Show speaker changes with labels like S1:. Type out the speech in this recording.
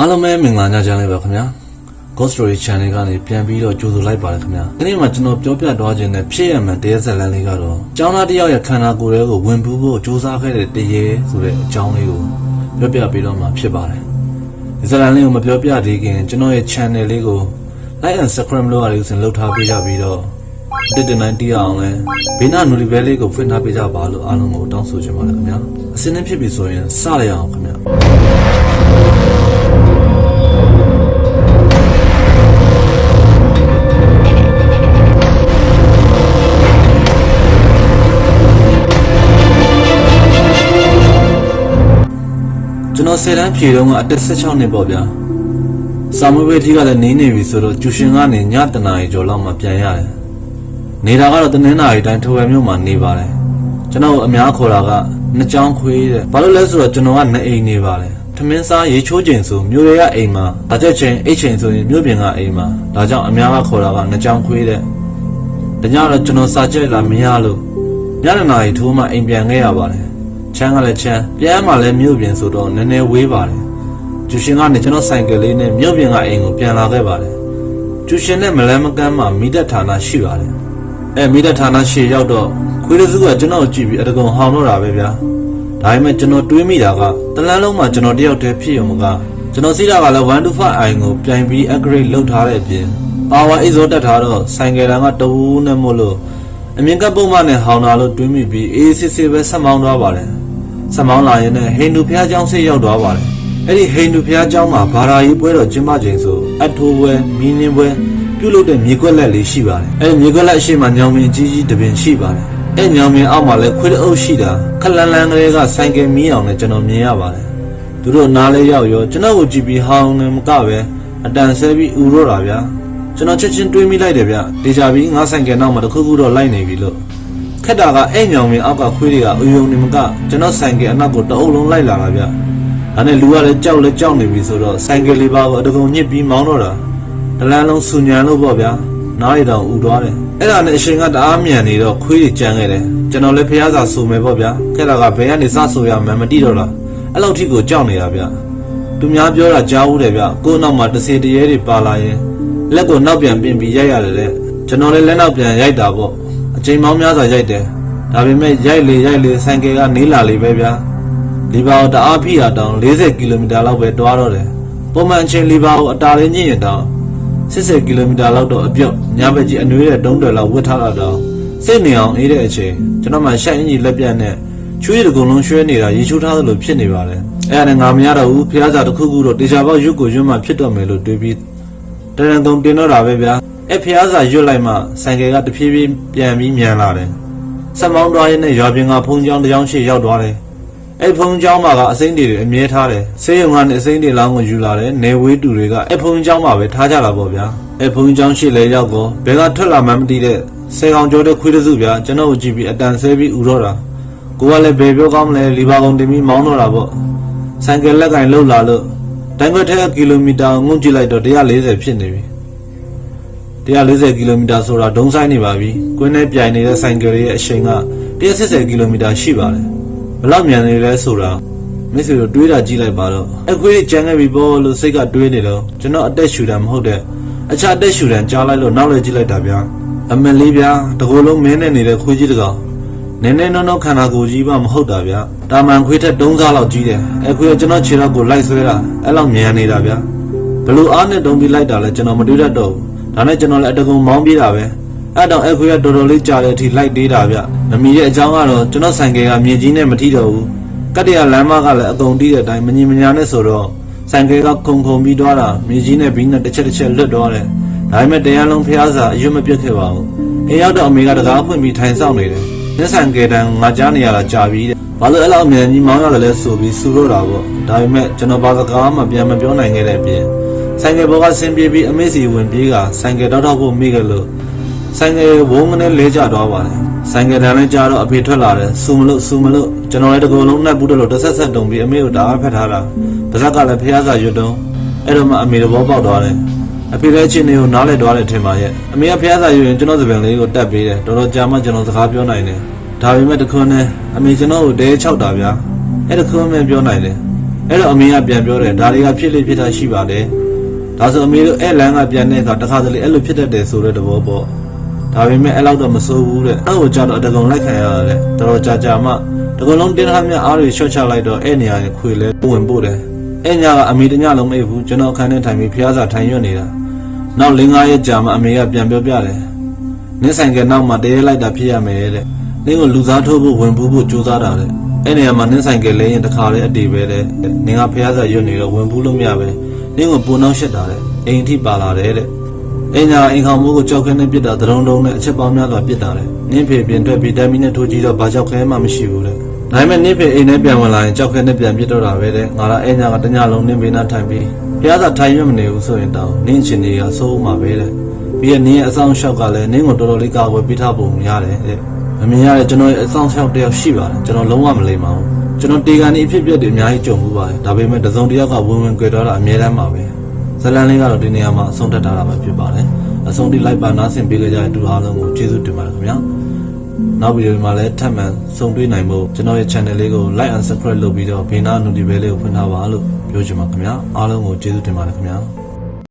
S1: အားလုံးပဲမင်္ဂလာညချမ်းလေးပါခင်ဗျာ Ghost Story Channel ကနေပြန်ပြီးတော့ကြိုဆိုလိုက်ပါတယ်ခင်ဗျာဒီနေ့မှာကျွန်တော်ပြောပြသွားခြင်းနဲ့ဖြစ်ရမှန်တရားဇာတ်လမ်းလေးကတော့ကျောင်းသားတစ်ယောက်ရဲ့ခန္ဓာကိုယ်လေးကိုဝင်ပူးဖို့စူးစမ်းခဲ့တဲ့တရေဆိုတဲ့အကြောင်းလေးကိုပြောပြပေးတော့မှာဖြစ်ပါတယ်ဒီဇာတ်လမ်းလေးကိုမပြောပြသေးခင်ကျွန်တော်ရဲ့ channel လေးကို like and subscribe လုပ်ရလို့ဆိုရင်လုပ်ထားပေးကြပြီးတော့တစ်တနိုင်တီးအောင်လဲဘေးနာနူလီဘဲလေးကိုဖွင့်ထားပေးကြပါလို့အားလုံးကိုတောင်းဆိုချင်ပါတယ်ခင်ဗျာအစင်းနဲ့ဖြစ်ပြီဆိုရင်စရအောင်ခင်ဗျာ တော်ဆယ်တန်းဖြေတော့ကအသက်16နှစ်ပေါ့ဗျာစာမွေးဝေးထီးကလည်းနေနေပြီဆိုတော့ကျူရှင်ကနေညတနာရီကျော်လောက်မှပြန်ရတယ်နေတာကတော့တနင်္လာရီတိုင်းထိုဝယ်မြို့မှာနေပါတယ်ကျွန်တော်အများခေါ်တာကနှစ်ချောင်းခွေးတဲ့ဘာလို့လဲဆိုတော့ကျွန်တော်ကနှစ်အိမ်နေပါတယ်ထမင်းစားရေချိုးချိန်ဆိုမြို့ရဲကအိမ်မှာဒါကြက်ချိန်အိတ်ချိန်ဆိုရင်မြို့ပြင်ကအိမ်မှာဒါကြောင့်အများကခေါ်တာကနှစ်ချောင်းခွေးတဲ့တညတော့ကျွန်တော်စာကြိုက်လာမရလို့ညနေနာရီထိုးမှအိမ်ပြန်ခဲ့ရပါတယ် ချမ်းကလည်းချမ်းပြန်မှလည်းမြို့ပြင်ဆိုတော့နည်းနည်းဝေးပါတယ်ကျူရှင်ကနေကျွန်တော်ဆိုင်ကယ်လေးနဲ့မြို့ပြင်ကအိမ်ကိုပြန်လာခဲ့ပါတယ်ကျူရှင်နဲ့မလန်းမကန်းမှမိသက်ဌာနရှိပါတယ်အဲမိသက်ဌာနရှိရောက်တော့ခွေးတစုကကျွန်တော်ကိုကြည့်ပြီးအတကုံဟောင်းတော့တာပဲဗျာဒါပေမဲ့ကျွန်တော်တွေးမိတာကတလန်းလုံးမှာကျွန်တော်တယောက်တည်းဖြစ်ရုံမကကျွန်တော်စီးတာကလည်း1 to 5 i ကိုပြန်ပြီး upgrade လုပ်ထားတဲ့အပြင် power ISO တက်ထားတော့ဆိုင်ကယ်တန်းကတဝူးနဲ့မို့လို့အမြင့်ကပ်ပုံမှန်နဲ့ဟောင်းတာလို့တွေးမိပြီးအေးစစ်စစ်ပဲဆက်မောင်းသွားပါတယ် စမောင်းလာရင်လည်းဟိန္ဒူဘုရားကျောင်းဆေးရောက်သွားပါတယ်။အဲ့ဒီဟိန္ဒူဘုရားကျောင်းမှာဘာသာရေးပွဲတော်ကျင်းပချိန်ဆိုအထိုးပွဲမီးနင်းပွဲပြုလုပ်တဲ့မြေကွက်လက်လေးရှိပါတယ်။အဲ့ဒီမြေကွက်လက်အရှိမညောင်မင်းကြီးကြီးတစ်ပင်ရှိပါတယ်။အဲ့ညောင်မင်းအောက်မှာလည်းခွေးတအုပ်ရှိတာခက်လန်းလန်းကလေးကဆိုင်ကယ်မီးအောင်နဲ့ကျွန်တော်မြင်ရပါတယ်။သူတို့နားလေးရောက်ရောကျွန်တော်ကိုကြည့်ပြီးဟောင်းနေမကပဲအတန်ဆဲပြီးဥရောတာဗျာ။ကျွန်တော်ချက်ချင်းတွေးမိလိုက်တယ်ဗျ။ဒေချာပြီးငါဆိုင်ကယ်နောက်မှာတစ်ခုခုတော့လိုက်နေပြီလို့ ခက်တာကအဲ့ညောင်မင်းအောက်ကခွေးတွေကအယုံနေမကကျွန်တော်ဆိုင်ကယ်အနောက်ကိုတအုပ်လုံးလိုက်လာတာဗျ။ဒါနဲ့လူကလည်းကြောက်လည်းကြောက်နေပြီဆိုတော့ဆိုင်ကယ်လေးပါကိုအတကုံညစ်ပြီးမောင်းတော့တာတလန်းလုံးဆူညံလို့ပေါ့ဗျာ။နားရတောင်ဥသွားတယ်။အဲ့ဒါနဲ့အရှင်ကတအားမြန်နေတော့ခွေးတွေကြမ်းခဲ့တယ်။ကျွန်တော်လည်းဖះစာဆူမယ်ပေါ့ဗျာ။ခက်တာကဘယ်ကနေစဆူရမှန်းမသိတော့လား။အဲ့လောက်ထိကိုကြောက်နေတာဗျ။သူများပြောတာကြားဦးတယ်ဗျ။ကိုယ့်နောက်မှာတစ်စေတရေတွေပါလာရင်လက်ကိုနောက်ပြန်ပြင်ပြီးရိုက်ရတယ်လေ။ကျွန်တော်လည်းလက်နောက်ပြန်ရိုက်တာပေါ့။ အချိန်မောင်းများစွာရိုက်တယ်ဒါပေမဲ့ရိုက်လေရိုက်လေဆိုင်ကယ်ကနေလာလေပဲဗျာလီဘာကိုတအားဖိရတောင်40ကီလိုမီတာလောက်ပဲတွားတော့တယ်ပုံမှန်အချိန်လီဘာကိုအတားလေးညှင့်ရတောင်80ကီလိုမီတာလောက်တော့အပြုတ်ညဘက်ကြီးအနွေးတဲ့တုံးတယ်လောက်ဝတ်ထားတာတော့စိတ်နေအောင်အေးတဲ့အချိန်ကျွန်တော်မှရှိုက်အင်ကြီးလက်ပြတ်နဲ့ချွေးတကုံလုံးရွှဲနေတာရေချိုးထားသလိုဖြစ်နေပါတယ်အဲ့ဒါနဲ့ငါမရတော့ဘူးဖះစာတစ်ခုခုတော့တေချာပေါက်ရွတ်ကိုရွတ်မှဖြစ်တော့မယ်လို့တွေးပြီးတရံတုံတင်တော့တာပဲဗျာ အဲ့ဖျားစာရွတ်လိုက်မှဆိုင်ကယ်ကတဖြည်းဖြည်းပြန်ပြီးမြန်လာတယ်ဆက်မောင်းသွားရင်နဲ့ရွာပြင်ကဖုံးချောင်းတစ်ချောင်းရှိရောက်သွားတယ်အဲ့ဖုံးချောင်းမှာကအစိမ့်တွေအမြဲထားတယ်ဆေးရုံကနေအစိမ့်တွေလောင်းကိုယူလာတယ်နေဝေးတူတွေကအဲ့ဖုံးချောင်းမှာပဲထားကြတာပေါ့ဗျာအဲ့ဖုံးချောင်းရှိလေရောက်တော့ဘယ်ကထွက်လာမှမသိတဲ့ဆယ်ကောင်ကျော်တဲ့ခွေးတစုဗျာကျွန်တော်ကိုကြည့်ပြီးအတန်ဆဲပြီးဥတော့တာကိုကလည်းဘယ်ပြောကောင်းမလဲလီဘာကောင်တင်ပြီးမောင်းတော့တာပေါ့ဆိုင်ကယ်လက်ကင်လှုပ်လာလို့တန်ခွက်ထက်ကီလိုမီတာငုံကြည့်လိုက်တော့140ဖြစ်နေပြီ 140ကီလိုမီတာဆိုတာဒုံဆိုင်နေပါပြီ။ကွင်းထဲပြိုင်နေတဲ့ဆိုင်ကယ်ရဲ့အရှိန်က180ကီလိုမီတာရှိပါတယ်။ဘယ်လောက်မြန်နေလဲဆိုတာမိတ်ဆွေတို့တွေးတာကြည့်လိုက်ပါတော့။အခွေးကြမ်းခဲ့ပြီပေါ့လို့စိတ်ကတွေးနေတော့ကျွန်တော်အသက်ရှူတာမဟုတ်တဲ့အခြားအသက်ရှူတန်ကြားလိုက်လို့နောက်လည်းကြည့်လိုက်တာဗျာ။အမလေးဗျာတကူလုံးမင်းနဲ့နေတဲ့ခွေးကြီးတကောင်နည်းနည်းနော်နော်ခန္ဓာကိုယ်ကြီးမှမဟုတ်တာဗျာ။တာမန်ခွေးထက်၃စားလောက်ကြီးတယ်။အခွေးကကျွန်တော်ခြေထောက်ကိုလိုက်ဆွဲတာအဲ့လောက်မြန်နေတာဗျာ။ဘလို့အားနဲ့တုံးပြီးလိုက်တာလဲကျွန်တော်မတွေးတတ်တော့ဘူး ဒါနဲ့ကျွန်တော်လည်းအတကုံမောင်းပြေးတာပဲအဲ့တော့အခွေကတော်တော်လေးကြာတဲ့အထိလိုက်သေးတာဗျမမီတဲ့အကြောင်းကတော့ကျွန်တော်ဆိုင်ကယ်ကမြေကြီးနဲ့မထိတော့ဘူးကတ္တရလမ်းမကလည်းအကုန်တီးတဲ့အတိုင်းမငြင်မညာနဲ့ဆိုတော့ဆိုင်ကယ်ကခုံခုံပြီးသွားတာမြေကြီးနဲ့ဘီးနဲ့တစ်ချက်တစ်ချက်လွတ်သွားတယ်ဒါပေမဲ့တရားလုံးဖျားစာအရွတ်မပြတ်ခဲ့ပါဘူးအိမ်ရောက်တော့အမေကတကားဖွင့်ပြီးထိုင်ဆောင်နေတယ်မျက်ဆိုင်ကယ်တန်းငါကြားနေရတာကြာပြီတဲ့ဘာလို့အဲ့လောက်အမြန်ကြီးမောင်းရတယ်လဲဆိုပြီးစူတော့တာပေါ့ဒါပေမဲ့ကျွန်တော်ဘာစကားမှပြန်မပြောနိုင်ခဲ့တဲ့အပြင် ဆိုင်ကယ်ဘောကဆင်းပြေးပြီးအမေစီဝင်ပြေးကဆိုင်ကယ်တောက်တောက်ဖို့မိခဲ့လို့ဆိုင်ကယ်ဝုန်းကနေလဲကျသွားပါတယ်ဆိုင်ကယ်တန်းနဲ့ကြာတော့အဖေထွက်လာတယ်စူမလို့စူမလို့ကျွန်တော်လည်းတကူလုံးနဲ့ဘူးတယ်လို့တစ်ဆက်ဆက်တုံပြီးအမေကိုတအားဖက်ထားတာပါဇက်ကလည်းဖះစာရွတ်တုံးအဲ့တော့မှအမေတဘောပေါက်သွားတယ်အဖေလည်းချင်းတွေကိုနားလဲသွားတယ်ထင်ပါရဲ့အမေကဖះစာရွတ်ရင်ကျွန်တော်သပင်လေးကိုတက်ပေးတယ်တော်တော်ကြာမှကျွန်တော်စကားပြောနိုင်တယ်ဒါပေမဲ့တခွန်းနဲ့အမေကျွန်တော်ကိုတဲချောက်တာဗျာအဲ့တခွန်းပဲပြောနိုင်တယ်အဲ့တော့အမေကပြန်ပြောတယ်ဒါတွေကဖြစ်လေဖြစ်တာရှိပါတယ် ဒါဆိုအမေတို့အဲ့လန်ကပြန်တဲ့အခါတစ်ခါတလေအဲ့လိုဖြစ်တတ်တယ်ဆိုတဲ့သဘောပေါ့ဒါပေမဲ့အဲ့လောက်တော့မစိုးဘူးတဲ့အဲ့ကိုကြတော့အတကုံလိုက်ခံရတယ်တော်တော်ကြာကြာမှတကုံလုံးတင်းထားမြအားတွေရှော့ချလိုက်တော့အဲ့နေရာကိုခွေလဲဝင်ပို့တယ်အဲ့ညကအမေတညလုံးမေ့ဘူးကျွန်တော်အခန်းထဲထိုင်ပြီးဖျားစာထိုင်ရွတ်နေတာနောက်၄၅ရက်ကြာမှအမေကပြန်ပြောပြတယ်နင်းဆိုင်ကနောက်မှာတရေလိုက်တာဖြစ်ရမယ်တဲ့နင်းကိုလူစားထိုးဖို့ဝင်ပူးဖို့ကြိုးစားတာတဲ့အဲ့နေရာမှာနင်းဆိုင်ကလဲရင်တစ်ခါလေအတီးပဲတဲ့နင်းကဖះစာရွတ်နေတော့ဝင်ပူးလို့မရပဲ နင်းကိုပူနှောက်ရှက်တာတဲ့အိမ်ထိပါလာတယ်တဲ့အိမ်ညာအိမ်ခေါမိုးကိုကြောက်ခဲနဲ့ပြစ်တာသရုံတုံးနဲ့အချက်ပေါင်းများစွာပြစ်တာတဲ့နင်းဖေပြင်ထွက်ပြီးတိုင်မီနဲ့ထိုးကြည့်တော့ဘာကြောက်ခဲမှမရှိဘူးတဲ့ဒါပေမဲ့နင်းဖေအိမ်ထဲပြန်ဝင်လာရင်ကြောက်ခဲနဲ့ပြန်ပြစ်တော့တာပဲတဲ့ငါကအိမ်ညာကတညလုံးနင်းဘေးနားထိုင်ပြီးဖះစာထိုင်ရွတ်မနေဘူးဆိုရင်တောင်နင်းချင်တွေကစိုးဦးမှာပဲတဲ့ပြီးရင်နင်းရဲ့အဆောင်လျှောက်ကလည်းနင်းကိုတော်တော်လေးကာကွယ်ပေးထားပုံရတယ်တဲ့မမြင်ရတဲ့ကျွန်တော်ရဲ့အဆောင်လျှောက်တစ်ယောက်ရှိပါတယ်ကျွန်တော်လုံးဝမလိမ္မာဘူး ကျွန်တော်တေကန်ဒီအဖြစ်အပျက်တွေအများကြီးကြုံမှုပါတယ်ဒါပေမဲ့တစ်စုံတစ်ယောက်ကဝင်ဝင်ကြွယ်တော့တာအများတမ်းပါပဲဇလန်လေးကတော့ဒီနေရာမှာအဆုံးတက်တာပဲဖြစ်ပါတယ်အဆုံးတိလိုက်ပါနားဆင်ပေးကြတဲ့တူအားလုံးကိုကျေးဇူးတင်ပါတယ်ခင်ဗျာနောက်ဗီဒီယိုမှာလည်းထပ်မံဆုံတွေ့နိုင်ဖို့ကျွန်တော်ရဲ့ channel လေးကို like and subscribe လုပ်ပြီးတော့ဘေးနား notification လေးကိုဖွင့်ထားပါလို့ပြောချင်ပါခင်ဗျာအားလုံးကိုကျေးဇူးတင်ပါတယ်ခင်ဗျာ